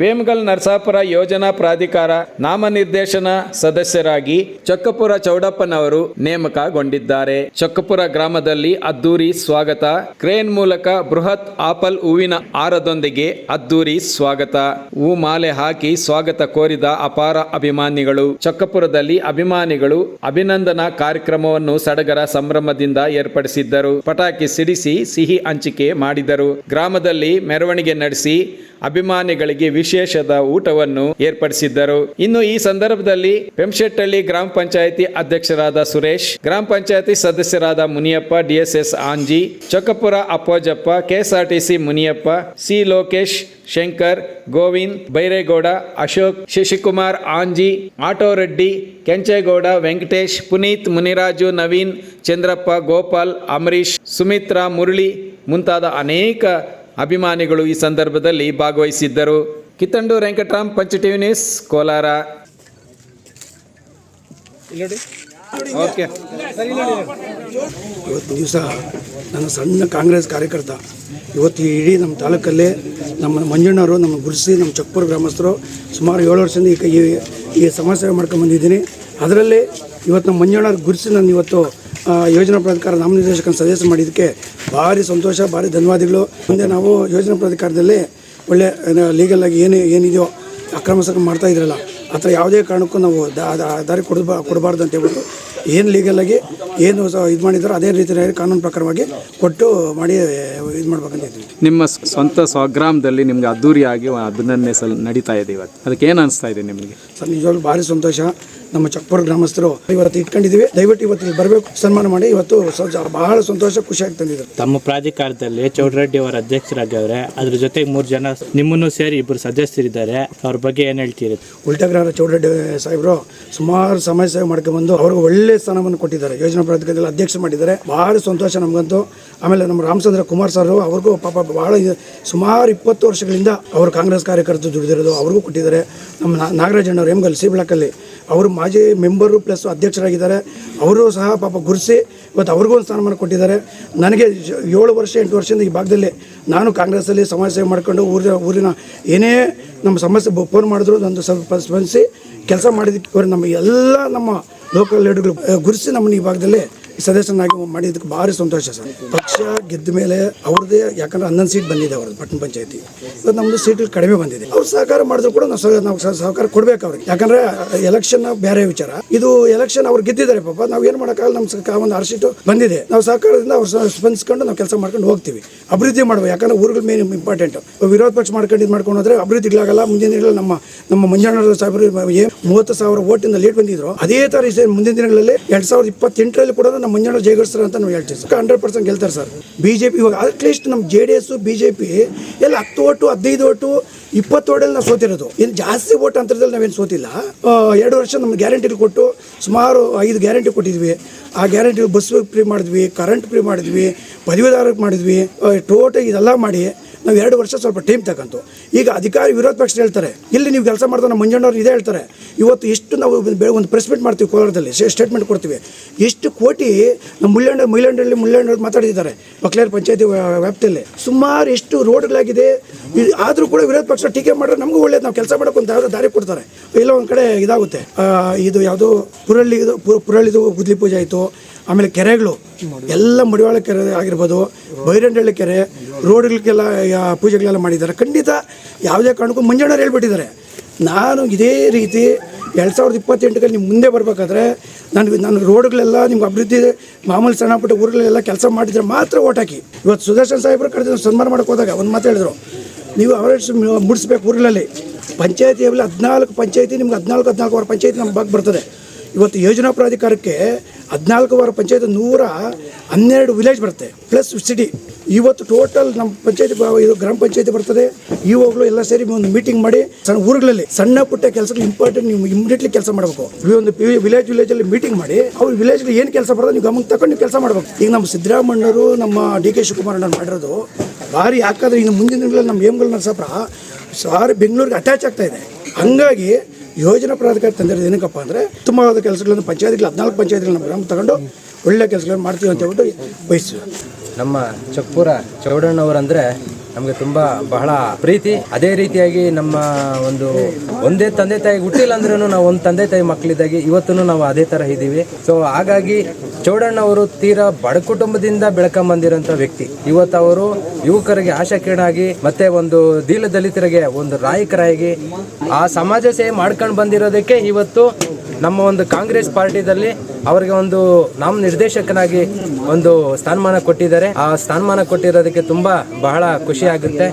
ವೇಮಗಲ್ ನರಸಾಪುರ ಯೋಜನಾ ಪ್ರಾಧಿಕಾರ ನಾಮನಿರ್ದೇಶನ ಸದಸ್ಯರಾಗಿ ಚೊಕ್ಕಪುರ ಚೌಡಪ್ಪನವರು ನೇಮಕಗೊಂಡಿದ್ದಾರೆ. ಚೊಕ್ಕಪುರ ಗ್ರಾಮದಲ್ಲಿ ಅದ್ದೂರಿ ಸ್ವಾಗತ. ಕ್ರೇನ್ ಮೂಲಕ ಬೃಹತ್ ಆಪಲ್ ಹೂವಿನ ಆರದೊಂದಿಗೆ ಅದ್ದೂರಿ ಸ್ವಾಗತ. ಹೂ ಮಾಲೆ ಹಾಕಿ ಸ್ವಾಗತ ಕೋರಿದ ಅಪಾರ ಅಭಿಮಾನಿಗಳು. ಚೊಕ್ಕಪುರದಲ್ಲಿ ಅಭಿಮಾನಿಗಳು ಅಭಿನಂದನಾ ಕಾರ್ಯಕ್ರಮವನ್ನು ಸಡಗರ ಸಂಭ್ರಮದಿಂದ ಏರ್ಪಡಿಸಿದ್ದರು. ಪಟಾಕಿ ಸಿಡಿಸಿ ಸಿಹಿ ಹಂಚಿಕೆ ಮಾಡಿದರು. ಗ್ರಾಮದಲ್ಲಿ ಮೆರವಣಿಗೆ ನಡೆಸಿ ಅಭಿಮಾನಿಗಳಿಗೆ ವಿಶೇಷದ ಊಟವನ್ನು ಏರ್ಪಡಿಸಿದ್ದರು. ಇನ್ನು ಈ ಸಂದರ್ಭದಲ್ಲಿ ಪೆಂಶೆಟ್ಟಳ್ಳಿ ಗ್ರಾಮ ಪಂಚಾಯಿತಿ ಅಧ್ಯಕ್ಷರಾದ ಸುರೇಶ್, ಗ್ರಾಮ ಪಂಚಾಯತಿ ಸದಸ್ಯರಾದ Muniyappa, DSS Anji, Chokkapura Appojappa, KSRTC Muniyappa, C Lokesh, Shankar, Govind, Byregowda, Ashok, Shashikumar Anji, auto Reddy, Kenchegowda, Venkatesh, Puneeth, Muniraju, Naveen, Chandrappa, Gopal Ambareesh Sumitra, Murali ಮುಂತಾದ ಅನೇಕ ಅಭಿಮಾನಿಗಳು ಈ ಸಂದರ್ಭದಲ್ಲಿ ಭಾಗವಹಿಸಿದ್ದರು. ಕಿತ್ತಂಡು ವೆಂಕಟರಾಮ್ ಪಂಚ ಟಿವಿ ನ್ಯೂಸ್ ಕೋಲಾರ. ಓಕೆ. ಇವತ್ತು ದಿವಸ ನನ್ನ ಸಣ್ಣ ಕಾಂಗ್ರೆಸ್ ಕಾರ್ಯಕರ್ತ. ಇವತ್ತು ಇಡೀ ನಮ್ಮ ತಾಲೂಕಲ್ಲೇ ನಮ್ಮ ಮಂಜಣ್ಣವರು ನಮ್ಮ ಗುರುಸಿ ನಮ್ಮ ಚಕ್ಕಪುರ ಗ್ರಾಮಸ್ಥರು ಸುಮಾರು ಏಳು ವರ್ಷದಿಂದ ಈ ಈ- ಈ ಸಮಸ್ಯೆ ಸೇವೆ ಮಾಡ್ಕೊಂಡು ಬಂದಿದ್ದೀನಿ. ಅದರಲ್ಲಿ ಇವತ್ತು ನಮ್ಮ ಮಂಜಣ್ಣವ್ರ ಗುರುಸಿ ನಾನು ಇವತ್ತು ಯೋಜನಾ ಪ್ರಾಧಿಕಾರ ನಾಮನಿರ್ದೇಶಕ ಸದಸ್ಯ ಮಾಡಿದ್ದಕ್ಕೆ ಭಾರಿ ಸಂತೋಷ ಭಾರಿ ಧನ್ಯವಾದಗಳು. ಮುಂದೆ ನಾವು ಯೋಜನಾ ಪ್ರಾಧಿಕಾರದಲ್ಲಿ ಒಳ್ಳೆ ಲೀಗಲ್ ಆಗಿ ಏನು ಏನಿದೆಯೋ ಅಕ್ರಮ ಸಕ್ರಮ ಮಾಡ್ತಾ ಇದ್ರಲ್ಲ ಆ ಥರ ಯಾವುದೇ ಕಾರಣಕ್ಕೂ ನಾವು ದಾರಿ ಕೊಡಬಾ ಕೊಡಬಾರ್ದು ಅಂತ ಹೇಳ್ಬಿಟ್ಟು ಏನು ಲೀಗಲಾಗಿ ಏನು ಇದು ಮಾಡಿದಾರೋ ಅದೇ ರೀತಿಯಾಗಿ ಕಾನೂನು ಪ್ರಕಾರವಾಗಿ ಕೊಟ್ಟು ಮಾಡಿ ಇದು ಮಾಡ್ಬೇಕಂತ ಹೇಳ್ತೀವಿ ನಿಮ್ಮ ಸ್ವಂತ ಸ್ವಗ್ರಾಮದಲ್ಲಿ ನಿಮ್ಗೆ ಅದ್ದೂರಿಯಾಗಿ ಅಭಿನಂದನೆ ಸಲ್ ನಡೀತಾ ಇದೆ ಇವತ್ತು. ಅದಕ್ಕೆ ಏನು ಅನಿಸ್ತಾ ಇದೆ ನಿಮಗೆ? ಸರ್ ನಿಜವಾಗ್ಲೂ ಭಾರಿ ಸಂತೋಷ. ನಮ್ಮ ಚಕ್ಪುರ ಗ್ರಾಮಸ್ಥರು ಇವತ್ತು ಇಟ್ಕೊಂಡಿದ್ದೀವಿ. ದಯವಿಟ್ಟು ಇವತ್ತು ಇಲ್ಲಿ ಬರಬೇಕು. ಸನ್ಮಾನ ಮಾಡಿ. ಇವತ್ತು ಬಹಳ ಸಂತೋಷ ಖುಷಿಯಾಗಿ ತಂದಿದ್ರು ತಮ್ಮ ಪ್ರಾಧಿಕಾರದಲ್ಲಿ ಚೌಡರೆಡ್ಡಿ ಅವರ ಅಧ್ಯಕ್ಷರಾಗವ್ರೆ ಅದ್ರ ಜೊತೆಗೆ ಮೂರು ಜನ ನಿಮ್ಮನ್ನು ಸೇರಿ ಇಬ್ಬರು ಸದಸ್ಯರಿದ್ದಾರೆ. ಅವ್ರ ಬಗ್ಗೆ ಏನು ಹೇಳ್ತೀರಿ? ಉಲ್ಟಗ್ರಹ ಚೌಡರೆಡ್ಡಿ ಸಾಹೇಬ್ರು ಸುಮಾರು ಸಮಯ ಸೇವೆ ಮಾಡ್ಕೊಂಡ್ಬಂದು ಅವ್ರಿಗೆ ಒಳ್ಳೆ ಸ್ಥಾನವನ್ನು ಕೊಟ್ಟಿದ್ದಾರೆ. ಯೋಜನಾ ಪ್ರಾಧಿಕಾರದಲ್ಲಿ ಅಧ್ಯಕ್ಷ ಮಾಡಿದ್ದಾರೆ. ಬಹಳ ಸಂತೋಷ ನಮಗಂತೂ. ಆಮೇಲೆ ನಮ್ಮ ರಾಮಚಂದ್ರ ಕುಮಾರ್ ಸರ್ ಅವ್ರಿಗೂ ಪಾಪ ಬಹಳ ಸುಮಾರು ಇಪ್ಪತ್ತು ವರ್ಷಗಳಿಂದ ಅವರು ಕಾಂಗ್ರೆಸ್ ಕಾರ್ಯಕರ್ತರು ದುಡಿದಿರೋದು ಅವ್ರಿಗೂ ಕೊಟ್ಟಿದ್ದಾರೆ. ನಮ್ಮ ನಾ- ನಾಗರಾಜ್ ಅಣ್ಣವ್ರು ಎಮ್ಗಲ್ ಸಿ ಬ್ಲಾಕಲ್ಲಿ ಅವರು ಮಾಜಿ ಮೆಂಬರು ಪ್ಲಸ್ ಅಧ್ಯಕ್ಷರಾಗಿದ್ದಾರೆ. ಅವರು ಸಹ ಪಾಪ ಗುರುಸಿ ಇವತ್ತು ಅವ್ರಿಗೂ ಒಂದು ಸ್ಥಾನಮಾನ ಕೊಟ್ಟಿದ್ದಾರೆ. ನನಗೆ ಏಳು ವರ್ಷ, ಎಂಟು ವರ್ಷದಿಂದ ಈ ಭಾಗದಲ್ಲಿ ನಾನು ಕಾಂಗ್ರೆಸ್ಸಲ್ಲಿ ಸಮಾಜ ಸೇವೆ ಮಾಡ್ಕೊಂಡು ಊರಿನ ಊರಿನ ಏನೇ ನಮ್ಮ ಸಮಸ್ಯೆ ಫೋನ್ ಮಾಡಿದ್ರು ನಂದು ಸ್ಪಂದಿಸಿ ಕೆಲಸ ಮಾಡಿದ್ದಕ್ಕೆ ನಮ್ಮ ಎಲ್ಲ ನಮ್ಮ ಲೋಕಲ್ ಲೀಡರ್ಗಳು ಗುರುಸಿ ನಮ್ಮನ್ನು ಈ ಭಾಗದಲ್ಲಿ ಸದಸ್ಯನಾಗಿ ಮಾಡಿದ್ದಕ್ಕೆ ಭಾರಿ ಸಂತೋಷ ಸರ್. ಪಕ್ಷ ಗೆದ್ದ ಮೇಲೆ ಅವ್ರದ್ದೇ ಯಾಕಂದ್ರೆ ಹನ್ನೊಂದು ಸೀಟ್ ಬಂದಿದೆ ಅವ್ರದ್ದು, ಪಟ್ಟಣ ಪಂಚಾಯತಿ. ಇವತ್ತು ನಮ್ಮದು ಸೀಟ್ ಕಡಿಮೆ ಬಂದಿದೆ. ಅವ್ರು ಸಹಕಾರ ಮಾಡಿದ್ರು ಕೂಡ ನಾವು ನಾವು ಸಹ- ಸಹಕಾರ ಕೊಡ್ಬೇಕು ಅವ್ರಿಗೆ. ಯಾಕಂದ್ರೆ ಎಲೆಕ್ಷನ್ ಬೇರೆ ವಿಚಾರ. ಇದು ಎಲೆಕ್ಷನ್ ಅವ್ರು ಗೆದ್ದಿದ್ದಾರೆ ಪಾಪ. ನಾವು ಏನು ಮಾಡೋಕ್ಕಾಗಲ್ಲ ನಮ್ಮ ಒಂದು ಆರ್ ಸೀಟು ಬಂದಿದೆ. ನಾವು ಸಹಕಾರದಿಂದ ಅವ್ರು ಸ್ಪಂದಿಸ್ಕೊಂಡು ನಾವು ಕೆಲಸ ಮಾಡ್ಕೊಂಡು ಹೋಗ್ತೀವಿ. ಅಭಿವೃದ್ಧಿ ಮಾಡಬೇಕು ಯಾಕಂದ್ರೆ ಊರುಗಳ ಮೇನ್ ಇಂಪಾರ್ಟೆಂಟ್ ವಿರೋಧ ಪಕ್ಷ ಮಾಡ್ಕೊಂಡು ಇದು ಮಾಡ್ಕೊಂಡು ಹೋದ್ರೆ ಅಭಿವೃದ್ಧಿಗಳಾಗಲ್ಲ ಮುಂದಿನ ದಿನಗಳಲ್ಲಿ ನಮ್ಮ ನಮ್ಮ ಮಂಜಾನ ಸಾಹೇಬರು ಮೂವತ್ತು ಸಾವಿರ ಓಟಿಂದ ಲೇಟ್ ಬಂದಿದ್ರು. ಅದೇ ಈ ಮುಂದಿನ ದಿನಗಳಲ್ಲಿ ಎರಡ್ ಸಾವಿರದ ಇಪ್ಪತ್ತೆಂಟರಲ್ಲಿ ಕೂಡ ನಮ್ಮ ಜಯಗಳಿಸ್ತಾರೆ ಅಂತ ನಾವು ಹೇಳ್ತೀವಿ ಸರ್. ಹಂಡ್ರೆಡ್ ಪರ್ಸೆಂಟ್ ಗೆಲ್ತಾರೆ ಸರ್. ಬಿ ಜೆ ಪಿ ಇವಾಗ ಅಟ್ಲೀಸ್ಟ್ ನಮ್ಮ ಜೆ ಡಿ ಎಸ್ ಪಿ ಎಲ್ಲ ಹತ್ತು ಓಟು ಹದಿನೈದು ಓಟು ಇಪ್ಪತ್ತು ಓಟಲ್ಲಿ ನಾವು ಸೋತಿರೋದು. ಏನು ಜಾಸ್ತಿ ಓಟ್ ಅಂತರದಲ್ಲಿ ನಾವೇನು ಸೋತಿಲ್ಲ. ಎರಡು ವರ್ಷ ನಮ್ಗೆ ಗ್ಯಾರಂಟಿ ಕೊಟ್ಟು ಸುಮಾರು ಐದು ಗ್ಯಾರಂಟಿ ಕೊಟ್ಟಿದ್ವಿ. ಆ ಗ್ಯಾರಂಟಿ ಬಸ್ ಫ್ರೀ ಮಾಡಿದ್ವಿ ಕರೆಂಟ್ ಫ್ರೀ ಮಾಡಿದ್ವಿ ಪದವಿದಾರಕ್ಕೆ ಮಾಡಿದ್ವಿ ಟೋಟಲ್ ಇದೆಲ್ಲ ಮಾಡಿ ನಾವು ಎರಡು ವರ್ಷ ಸ್ವಲ್ಪ ಟೈಮ್ ತಗೊಂತು ಈಗ ಅಧಿಕಾರಿ ವಿರೋಧ ಪಕ್ಷ ಹೇಳ್ತಾರೆ, ಇಲ್ಲಿ ನೀವು ಕೆಲಸ ಮಾಡ್ತಾರೆ ನಮ್ಮ ಮಂಜಣ್ಣವ್ರು ಇದೇ ಹೇಳ್ತಾರೆ. ಇವತ್ತು ಎಷ್ಟು ನಾವು ಒಂದು ಪ್ರೆಸ್ ಮೀಟ್ ಮಾಡ್ತೀವಿ ಕೋಲಾರದಲ್ಲಿ ಸ್ಟೇಟ್ಮೆಂಟ್ ಕೊಡ್ತೀವಿ. ಎಷ್ಟು ಕೋಟಿ ನಮ್ಮ ಮುಳ್ಳಂಡ ಮುಳ್ಳಂಡಲ್ಲಿ ಮುಳ್ಳಂಡ ಮಾತಾಡಿದ್ದಾರೆ, ಬಕ್ಲೇರ್ ಪಂಚಾಯತಿ ವ್ಯಾಪ್ತಿಯಲ್ಲಿ. ಸುಮಾರು ಎಷ್ಟು ರೋಡ್ಗಳಾಗಿದೆ. ಆದರೂ ಕೂಡ ವಿರೋಧ ಪಕ್ಷ ಟೀಕೆ ಮಾಡಿದ್ರೆ ನಮಗೂ ಒಳ್ಳೇದು, ನಾವು ಕೆಲಸ ಮಾಡೋಕೆ ಯಾವುದೋ ದಾರಿ ಕೊಡ್ತಾರೆ. ಇಲ್ಲ, ಒಂದು ಕಡೆ ಇದಾಗುತ್ತೆ. ಇದು ಯಾವುದೋ ಪುರಳ್ಳಿ ಪುರಳ್ಳಿದು ಗುದ್ಲಿ ಪೂಜೆ ಆಯಿತು. ಆಮೇಲೆ ಕೆರೆಗಳು, ಎಲ್ಲ ಮಡಿವಾಳ ಕೆರೆ ಆಗಿರ್ಬೋದು ಬೈರಂಡಳ್ಳಿ ಕೆರೆ ರೋಡ್ಗಳಿಗೆಲ್ಲ ಪೂಜೆಗಳೆಲ್ಲ ಮಾಡಿದ್ದಾರೆ. ಖಂಡಿತ ಯಾವುದೇ ಕಾರಣಕ್ಕೂ ಮಂಜಣ್ಣವ್ರು ಹೇಳ್ಬಿಟ್ಟಿದ್ದಾರೆ. ನಾನು ಇದೇ ರೀತಿ ಎರಡು ಸಾವಿರದ ಇಪ್ಪತ್ತೆಂಟಕ್ಕೆ ನಿಮ್ಮ ಮುಂದೆ ಬರಬೇಕಾದ್ರೆ ನಾನು ನಾನು ರೋಡ್ಗಳೆಲ್ಲ ನಿಮ್ಗೆ ಅಭಿವೃದ್ಧಿ, ಮಾಮೂಲಿ ಸಣ್ಣ ಪುಟ್ಟ ಊರುಗಳೆಲ್ಲ ಕೆಲಸ ಮಾಡಿದರೆ ಮಾತ್ರ ಓಟ್ ಹಾಕಿ. ಇವತ್ತು ಸುದರ್ಶನ್ ಸಾಹೇಬರು ಕಡೆ ಸನ್ಮಾನ ಮಾಡೋಕ್ಕೆ ಹೋದಾಗ ಒಂದು ಮಾತು ಹೇಳಿದ್ರು. ನೀವು ಅವರೇಜ್ ಮುಡಿಸ್ಬೇಕು ಊರುಗಳಲ್ಲಿ. ಪಂಚಾಯತಿಯಲ್ಲಿ ಹದಿನಾಲ್ಕು ಪಂಚಾಯತಿ, ನಿಮ್ಗೆ ಹದಿನಾಲ್ಕು ಹದಿನಾಲ್ಕು ವಾರ ಪಂಚಾಯತಿ ನಮ್ಮ ಭಾಗ ಬರ್ತದೆ. ಇವತ್ತು ಯೋಜನಾ ಪ್ರಾಧಿಕಾರಕ್ಕೆ ಹದಿನಾಲ್ಕು ವಾರ ಪಂಚಾಯತ್ ನೂರ ಹನ್ನೆರಡು ವಿಲೇಜ್ ಬರುತ್ತೆ ಪ್ಲಸ್ ಸಿಟಿ ಇವತ್ತು ಟೋಟಲ್ ನಮ್ಮ ಪಂಚಾಯತಿ ಇದು ಗ್ರಾಮ ಪಂಚಾಯತಿ ಬರ್ತದೆ. ಇವಾಗಲೂ ಎಲ್ಲ ಸೇರಿ ಒಂದು ಮೀಟಿಂಗ್ ಮಾಡಿ, ಸಣ್ಣ ಊರುಗಳಲ್ಲಿ ಸಣ್ಣ ಪುಟ್ಟ ಕೆಲಸಗಳು ಇಂಪಾರ್ಟೆಂಟ್ ನೀವು ಇಮಿಡಿಯೇಟ್ಲಿ ಕೆಲಸ ಮಾಡಬೇಕು. ಒಂದು ವಿಲೇಜ್ ವಿಲೇಜಲ್ಲಿ ಮೀಟಿಂಗ್ ಮಾಡಿ, ಅವ್ರ ವಿಲೇಜ್ಗೆ ಏನು ಕೆಲಸ ಬರೋದು ನೀವು ಗಮನ ತಗೊಂಡು ಕೆಲಸ ಮಾಡಬೇಕು. ಈಗ ನಮ್ಮ ಸಿದ್ದರಾಮಣ್ಣರು ನಮ್ಮ ಡಿ ಕೆ ಶಿವಕುಮಾರ್ ಮಾಡಿರೋದು, ಭಾರಿ ಯಾಕಂದ್ರೆ ಇನ್ನು ಮುಂದಿನ ದಿನಗಳಲ್ಲಿ ನಮ್ಮ ಏಮ್ಗಳ ನರಸಾಪುರ, ಸಾರಿ ಬೆಂಗಳೂರಿಗೆ ಅಟ್ಯಾಚ್ ಆಗ್ತಾ ಇದೆ. ಹಂಗಾಗಿ ಯೋಜನಾ ಪ್ರಾಧಿಕಾರ ತಂದಿರೋದು ಏನಕ್ಕಪ್ಪ ಅಂದರೆ, ಉತ್ತಮವಾದ ಕೆಲಸಗಳನ್ನು ಪಂಚಾಯತ್ಗಳು, ಹದಿನಾಲ್ಕು ಪಂಚಾಯತ್ಗಳನ್ನ ಗ್ರಾಮ ತಗೊಂಡು ಒಳ್ಳೆ ಕೆಲಸಗಳನ್ನು ಮಾಡ್ತೀವಿ ಅಂತ ಹೇಳ್ಬಿಟ್ಟು ಬಯಸ್ತೀವಿ. ನಮ್ಮ ಚಕ್ಪುರ ಚೌಡಣ್ಣವರಂದರೆ ನಮಗೆ ತುಂಬಾ ಬಹಳ ಪ್ರೀತಿ. ಅದೇ ರೀತಿಯಾಗಿ ನಮ್ಮ ಒಂದು ಒಂದೇ ತಂದೆ ತಾಯಿ ಹುಟ್ಟಿಲ್ಲ ಅಂದ್ರೂ ನಾವು ಒಂದು ತಂದೆ ತಾಯಿ ಮಕ್ಕಳಿದ್ದಾಗಿ ಇವತ್ತು ನಾವು ಅದೇ ತರ ಇದ್ದೀವಿ. ಸೊ ಹಾಗಾಗಿ ಚೌಡಣ್ಣ ಅವರು ತೀರಾ ಬಡ ಕುಟುಂಬದಿಂದ ಬೆಳಕ ಬಂದಿರೋಂಥ ವ್ಯಕ್ತಿ. ಇವತ್ತು ಅವರು ಯುವಕರಿಗೆ ಆಶಾಕಿರಣಾಗಿ ಮತ್ತೆ ಒಂದು ದೀಲ ದಲಿತರಿಗೆ ಒಂದು ರಾಯಕರಾಗಿ ಆ ಸಮಾಜ ಸೇವೆ ಮಾಡ್ಕೊಂಡು ಬಂದಿರೋದಕ್ಕೆ ಇವತ್ತು ನಮ್ಮ ಒಂದು ಕಾಂಗ್ರೆಸ್ ಪಾರ್ಟಿದಲ್ಲಿ ಅವರಿಗೆ ಒಂದು ನಾಮ ನಿರ್ದೇಶಕನಾಗಿ ಒಂದು ಸ್ಥಾನಮಾನ ಕೊಟ್ಟಿದ್ದಾರೆ. ಆ ಸ್ಥಾನಮಾನ ಕೊಟ್ಟಿರೋದಕ್ಕೆ ತುಂಬಾ ಬಹಳ ಖುಷಿ ಆಗುತ್ತೆ.